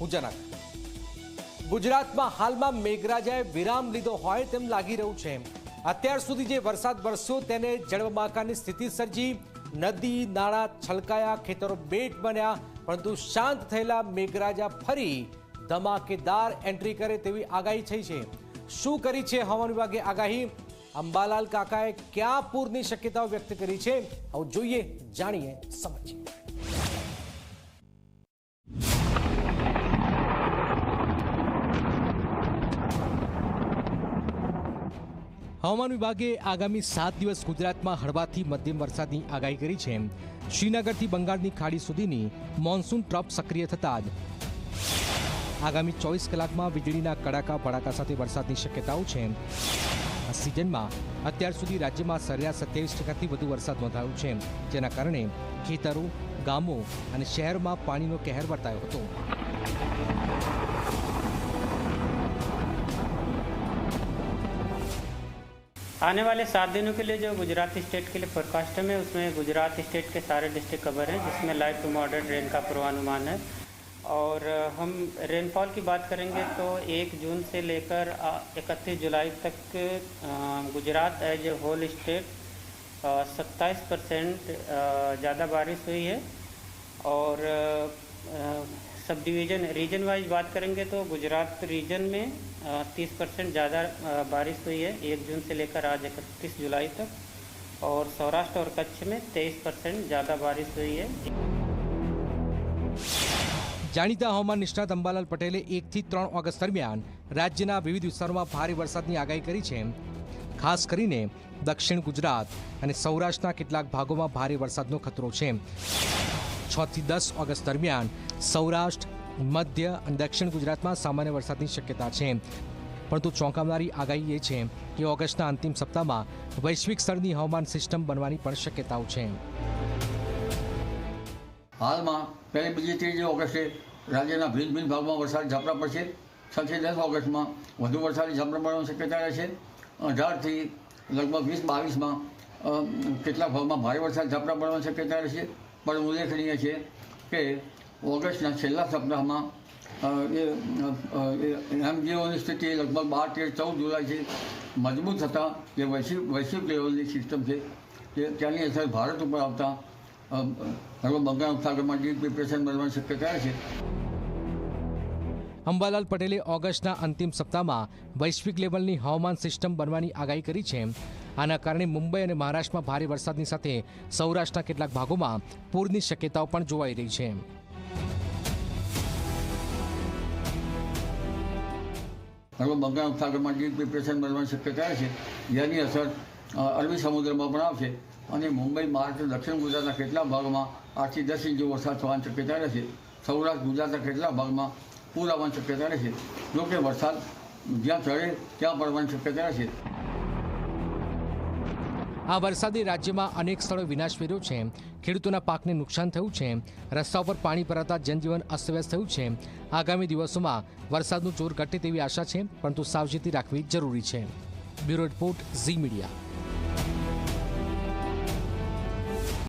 હું જનક ગુજરાતમાં હાલમાં મેઘરાજાએ વિરામ લીધો હોય તેમ લાગી રહ્યું છે. અત્યાર સુધી જે વરસાદ વરસ્યો તેને જળબંબાકારની સ્થિતિ સર્જી, નદી, નાળા છલકાયા, ખેતરો બેટ બન્યા, પરંતુ શાંત થયેલા મેઘરાજા ફરી ધમાકેદાર એન્ટ્રી કરે તેવી આગાહી થઈ છે. શું કરી છે હવામાન વિભાગે આગાહી? અંબાલાલ કાકાએ ક્યાં પૂરની શક્યતાઓ વ્યક્ત કરી છે? આવું જોઈએ, જાણીએ સમજીએ હવામાન વિભાગે આગામી સાત દિવસ ગુજરાતમાં હળવાથી મધ્યમ વરસાદની આગાહી કરી છે. શ્રીનગરથી બંગાળની ખાડી સુધીની મોન્સૂન ટ્રપ સક્રિય થતાં જ આગામી ચોવીસ કલાકમાં વીજળીના કડાકા ભડાકા સાથે વરસાદની શક્યતાઓ છે. આ સિઝનમાં અત્યાર સુધી રાજ્યમાં સરેરાશ સત્યાવીસ ટકાથી વધુ વરસાદ નોંધાયો છે. જેના કારણે ખેતરો, ગામો અને શહેરમાં પાણીનો કહેર વર્તાયો હતો. आने वाले सात दिनों के लिए जो गुजरात स्टेट के लिए फोरकास्ट है उसमें गुजरात स्टेट के सारे डिस्ट्रिक्ट कवर हैं, जिसमें लाइव टू मॉडर्न रेन का पूर्वानुमान है। और हम रेनफॉल की बात करेंगे तो एक जून से लेकर इकतीस जुलाई तक Gujarat as a whole state सत्ताईस परसेंट ज़्यादा बारिश हुई है। और सब डिवीज़न रीजन वाइज बात करेंगे तो गुजरात रीजन में तीस परसेंट ज़्यादा अ, बारिश हुई है एक जून से लेकर आज इकतीस जुलाई तक और सौराष्ट्र और कच्छ में तेईस परसेंट ज़्यादा बारिश हुई है જાણીતા હવામાન નિષ્ણાત અંબાલાલ પટેલે એકથી ત્રણ ઓગસ્ટ દરમિયાન રાજ્યના વિવિધ વિસ્તારોમાં ભારે વરસાદની આગાહી કરી છે ખાસ કરીને દક્ષિણ ગુજરાત અને સૌરાષ્ટ્રના કેટલાક ભાગોમાં ભારે વરસાદનો ખતરો છે છ થી દસ ઓગસ્ટ દરમિયાન સૌરાષ્ટ્ર, મધ્ય અને દક્ષિણ ગુજરાતમાં સામાન્ય વરસાદની શક્યતા છે. પરંતુ ચોંકાવનારી આગાહી એ છે કે ઓગસ્ટના અંતિમ સપ્તાહમાં વૈશ્વિક સ્તરની હવામાન સિસ્ટમ બનવાની પણ શક્યતાઓ છે. હાલમાં પહેલી બીજી ત્રીજી ઓગસ્ટે રાજ્યના ભિન્ન ભિન્ન ભાગમાં વરસાદ ઝાપટા પડશે. છથી દસ ઓગસ્ટમાં વધુ વરસાદી ઝાપટા પડવાની શક્યતા રહેશે. અઢારથી લગભગ વીસ બાવીસમાં કેટલાક ભાગમાં ભારે વરસાદ ઝાપટા પડવાની શક્યતા રહેશે. પણ ઉલ્લેખનીય છે કે ઓગસ્ટના છેલ્લા સપ્તાહમાં એ એમજીઓની સ્થિતિ લગભગ બાર તેર ચૌદ જુલાઈથી મજબૂત થતાં જે વૈશ્વિક વૈશ્વિક લેવલની સિસ્ટમ છે તે ત્યાંની અસર ભારત ઉપર આવતા હવે બંગાળ ઉપસાગરમાં ડીપ ડિપ્રેશન બનવાની શક્યતા છે. અંબાલાલ પટેલે ઓગસ્ટના અંતિમ સપ્તાહમાં વૈશ્વિક લેવલની હવામાન સિસ્ટમ બનવાની આગાહી કરી છે. આના કારણે મુંબઈ અને મહારાષ્ટ્રમાં ભારે વરસાદની સાથે સૌરાષ્ટ્રના કેટલાક ભાગોમાં પૂરની શક્યતાઓ પણ જોવાઈ રહી છે. હવે બંગાળ ઉપસાગરમાં ડીપ ડિપ્રેશન બનવાની શક્યતા છે. જેની અસર અરબી સમુદ્રમાં પણ આવશે. અને મુંબઈ, મહારાષ્ટ્ર, દક્ષિણ ગુજરાતના કેટલાક ભાગમાં આઠથી દસ ઇંચ વરસાદ થવાની શક્યતા રહેશે. સૌરાષ્ટ્ર ગુજરાતના કેટલાક ભાગમાં પૂર આવવાની શક્યતા રહેશે. જોકે વરસાદ જ્યાં ચડે, ત્યાં પડવાની શક્યતા રહેશે. આ વરસાદે રાજ્યમાં અનેક સ્થળોએ વિનાશ વેર્યો છે. ખેડૂતોના પાકને નુકસાન થયું છે. રસ્તા ઉપર પાણી ભરાતા જનજીવન અસ્તવ્યસ્ત થયું છે. આગામી દિવસોમાં વરસાદનું જોર ઘટે તેવી આશા છે, પરંતુ સાવચેતી રાખવી જરૂરી છે. Bureau report Zee media.